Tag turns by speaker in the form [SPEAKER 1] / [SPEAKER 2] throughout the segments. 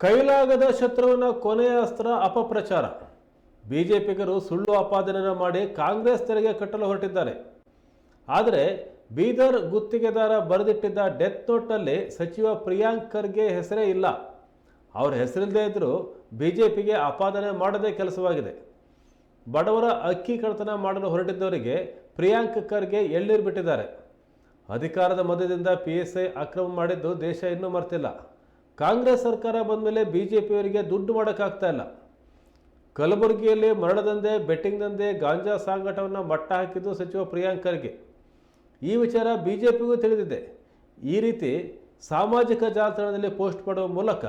[SPEAKER 1] ಕೈಲಾಗದ ಶತ್ರುವಿನ ಕೊನೆಯ ಅಸ್ತ್ರ ಅಪಪ್ರಚಾರ. ಬಿಜೆಪಿಗರು ಸುಳ್ಳು ಆಪಾದನೆ ಮಾಡಿ ಕಾಂಗ್ರೆಸ್ ತೆರಿಗೆ ಕಟ್ಟಲು ಹೊರಟಿದ್ದಾರೆ. ಆದರೆ ಬೀದರ್ ಗುತ್ತಿಗೆದಾರ ಬರೆದಿಟ್ಟಿದ್ದ ಡೆತ್ ನೋಟ್ನಲ್ಲಿ ಸಚಿವ ಪ್ರಿಯಾಂಕ್ ಖರ್ಗೆ ಹೆಸರೇ ಇಲ್ಲ. ಅವರ ಹೆಸರಿಲ್ಲದೇ ಇದ್ದರೂ ಬಿಜೆಪಿಗೆ ಆಪಾದನೆ ಮಾಡದೇ ಕೆಲಸವಾಗಿದೆ. ಬಡವರ ಅಕ್ಕಿ ಕಳ್ತನ ಮಾಡಲು ಹೊರಟಿದ್ದವರಿಗೆ ಪ್ರಿಯಾಂಕ್ ಖರ್ಗೆ ಎಳ್ಳೀರು ಬಿಟ್ಟಿದ್ದಾರೆ. ಅಧಿಕಾರದ ಮಧ್ಯದಿಂದ ಪಿ ಎಸ್ ಐ ಅಕ್ರಮ ಮಾಡಿದ್ದು ದೇಶ ಇನ್ನೂ ಮರ್ತಿಲ್ಲ. ಕಾಂಗ್ರೆಸ್ ಸರ್ಕಾರ ಬಂದ ಮೇಲೆ ಬಿ ಜೆ ಪಿಯವರಿಗೆ ದುಡ್ಡು ಮಾಡೋಕ್ಕಾಗ್ತಾ ಇಲ್ಲ. ಕಲಬುರಗಿಯಲ್ಲಿ ಮರಣದಂದೆ ಬೆಟ್ಟಿಂಗ್ ದಂಧೆ, ಗಾಂಜಾ ಸಾಗಾಟವನ್ನು ಮಟ್ಟ ಹಾಕಿದ್ದು ಸಚಿವ ಪ್ರಿಯಾಂಕ್ ಈ ವಿಚಾರ ಬಿ ಜೆ ಪಿಗೂ ತಿಳಿದಿದೆ. ಈ ರೀತಿ ಸಾಮಾಜಿಕ ಜಾಲತಾಣದಲ್ಲಿ ಪೋಸ್ಟ್ ಮಾಡುವ ಮೂಲಕ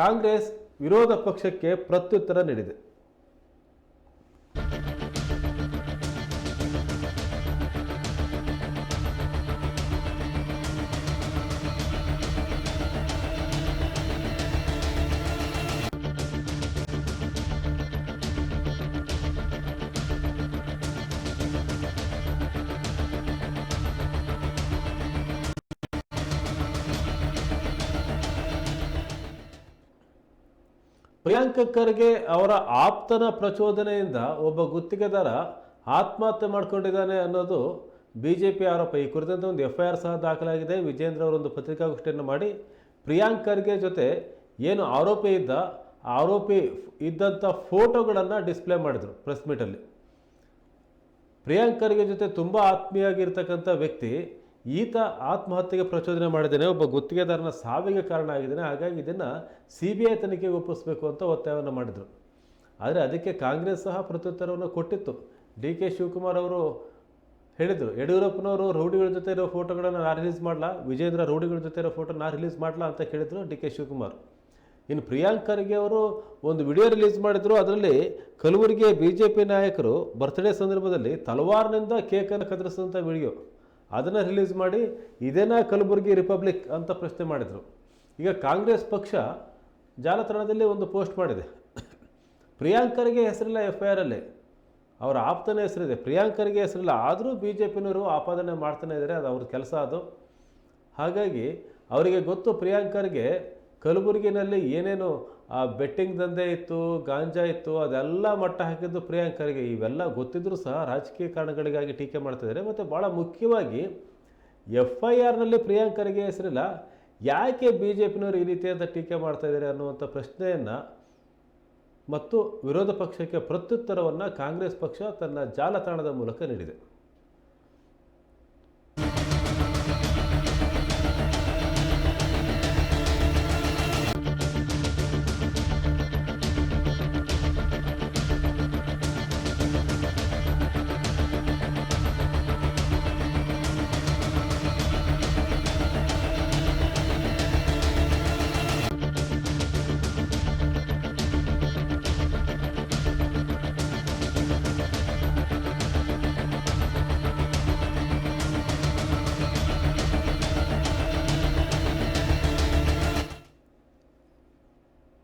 [SPEAKER 1] ಕಾಂಗ್ರೆಸ್ ವಿರೋಧ ಪಕ್ಷಕ್ಕೆ ಪ್ರತ್ಯುತ್ತರ ನೀಡಿದೆ. ಪ್ರಿಯಾಂಕ ಖರ್ಗೆ ಅವರ ಆಪ್ತನ ಪ್ರಚೋದನೆಯಿಂದ ಒಬ್ಬ ಗುತ್ತಿಗೆದಾರ ಆತ್ಮಹತ್ಯೆ ಮಾಡಿಕೊಂಡಿದ್ದಾನೆ ಅನ್ನೋದು ಬಿ ಜೆ ಪಿ ಆರೋಪ. ಈ ಕುರಿತಂತೆ ಒಂದು ಎಫ್ ಐ ಆರ್ ಸಹ ದಾಖಲಾಗಿದೆ. ವಿಜೇಂದ್ರ ಅವರೊಂದು ಪತ್ರಿಕಾಗೋಷ್ಠಿಯನ್ನು ಮಾಡಿ ಪ್ರಿಯಾಂಕ್ ಖರ್ಗೆ ಜೊತೆ ಏನು ಆರೋಪಿ ಇದ್ದ ಆರೋಪಿ ಇದ್ದಂಥ ಫೋಟೋಗಳನ್ನು ಡಿಸ್ಪ್ಲೇ ಮಾಡಿದರು ಪ್ರೆಸ್ ಮೀಟಲ್ಲಿ. ಪ್ರಿಯಾಂಕ್ ಖರ್ಗೆ ಜೊತೆ ತುಂಬ ಆತ್ಮೀಯಾಗಿರ್ತಕ್ಕಂಥ ವ್ಯಕ್ತಿ ಈತ ಆತ್ಮಹತ್ಯೆಗೆ ಪ್ರಚೋದನೆ ಮಾಡಿದ್ದೇನೆ, ಒಬ್ಬ ಗುತ್ತಿಗೆದಾರನ ಸಾವಿಗೆ ಕಾರಣ ಆಗಿದ್ದಾನೆ, ಹಾಗಾಗಿ ಇದನ್ನು ಸಿ ಬಿ ಐ ತನಿಖೆಗೆ ಒಪ್ಪಿಸಬೇಕು ಅಂತ ಒತ್ತಾಯವನ್ನು ಮಾಡಿದರು. ಆದರೆ ಅದಕ್ಕೆ ಕಾಂಗ್ರೆಸ್ ಸಹ ಪ್ರತ್ಯುತ್ತರವನ್ನು ಕೊಟ್ಟಿತ್ತು. ಡಿ ಕೆ ಶಿವಕುಮಾರ್ ಅವರು ಹೇಳಿದರು, ಯಡಿಯೂರಪ್ಪನವರು ರೌಡಿಗಳ ಜೊತೆ ಇರೋ ಫೋಟೋಗಳನ್ನು ನಾ ರಿಲೀಸ್ ಮಾಡಲ್ಲ ವಿಜೇಂದ್ರ ರೌಡಿಗಳ ಜೊತೆ ಇರೋ ಫೋಟೋ ನಾ ರಿಲೀಸ್ ಮಾಡಲ್ಲ ಅಂತ ಹೇಳಿದರು ಡಿ ಕೆ ಶಿವಕುಮಾರ್. ಇನ್ನು ಪ್ರಿಯಾಂಕ್ ಖರ್ಗೆ ಅವರು ಒಂದು ವಿಡಿಯೋ ರಿಲೀಸ್ ಮಾಡಿದರು, ಅದರಲ್ಲಿ ಕಲಬುರಗಿಯ ಬಿ ಜೆ ಪಿ ನಾಯಕರು ಬರ್ತ್ಡೇ ಸಂದರ್ಭದಲ್ಲಿ ತಲವಾರ್ನಿಂದ ಕೇಕನ್ನು ಕತ್ತರಿಸಿದಂಥ ವಿಡಿಯೋ. ಅದನ್ನು ರಿಲೀಸ್ ಮಾಡಿ ಇದೇನಾ ಕಲಬುರಗಿ ರಿಪಬ್ಲಿಕ್ ಅಂತ ಪ್ರಶ್ನೆ ಮಾಡಿದರು. ಈಗ ಕಾಂಗ್ರೆಸ್ ಪಕ್ಷ ಜಾಲತಾಣದಲ್ಲಿ ಒಂದು ಪೋಸ್ಟ್ ಮಾಡಿದೆ. ಪ್ರಿಯಾಂಕರಿಗೆ ಹೆಸರಿಲ್ಲ ಎಫ್ ಐ ಆರಲ್ಲಿ ಅವರ ಆಪ್ತನ ಹೆಸರಿದೆ. ಪ್ರಿಯಾಂಕರಿಗೆ ಹೆಸರಿಲ್ಲ. ಆದರೂ ಬಿ ಜೆ ಪಿನವರು ಆಪಾದನೆ ಮಾಡ್ತಾನೆ ಇದ್ದಾರೆ ಅದು ಅವ್ರ ಕೆಲಸ ಅದು. ಹಾಗಾಗಿ ಅವರಿಗೆ ಗೊತ್ತು ಪ್ರಿಯಾಂಕರಿಗೆ ಕಲಬುರಗಿನಲ್ಲಿ ಏನೇನು ಆ ಬೆಟ್ಟಿಂಗ್ ದಂಧೆ ಇತ್ತು, ಗಾಂಜಾ ಇತ್ತು, ಅದೆಲ್ಲ ಮಟ್ಟ ಹಾಕಿದ್ದು ಪ್ರಿಯಾಂಕರಿಗೆ. ಇವೆಲ್ಲ ಗೊತ್ತಿದ್ರು ಸಹ ರಾಜಕೀಯ ಕಾರಣಗಳಿಗಾಗಿ ಟೀಕೆ ಮಾಡ್ತಿದ್ದಾರೆ ಮತ್ತು ಭಾಳ ಮುಖ್ಯವಾಗಿ ಎಫ್ ಐ ಆರ್ನಲ್ಲಿ ಪ್ರಿಯಾಂಕರಿಗೆ ಹೆಸರಿಲ್ಲ. ಯಾಕೆ ಬಿ ಜೆ ಪಿನವರು ಈ ರೀತಿಯಾದ ಟೀಕೆ ಮಾಡ್ತಾ ಇದ್ದಾರೆ ಅನ್ನುವಂಥ ಪ್ರಶ್ನೆಯನ್ನು ಮತ್ತು ವಿರೋಧ ಪಕ್ಷಕ್ಕೆ ಪ್ರತ್ಯುತ್ತರವನ್ನು ಕಾಂಗ್ರೆಸ್ ಪಕ್ಷ ತನ್ನ ಜಾಲತಾಣದ ಮೂಲಕ ನೀಡಿದೆ.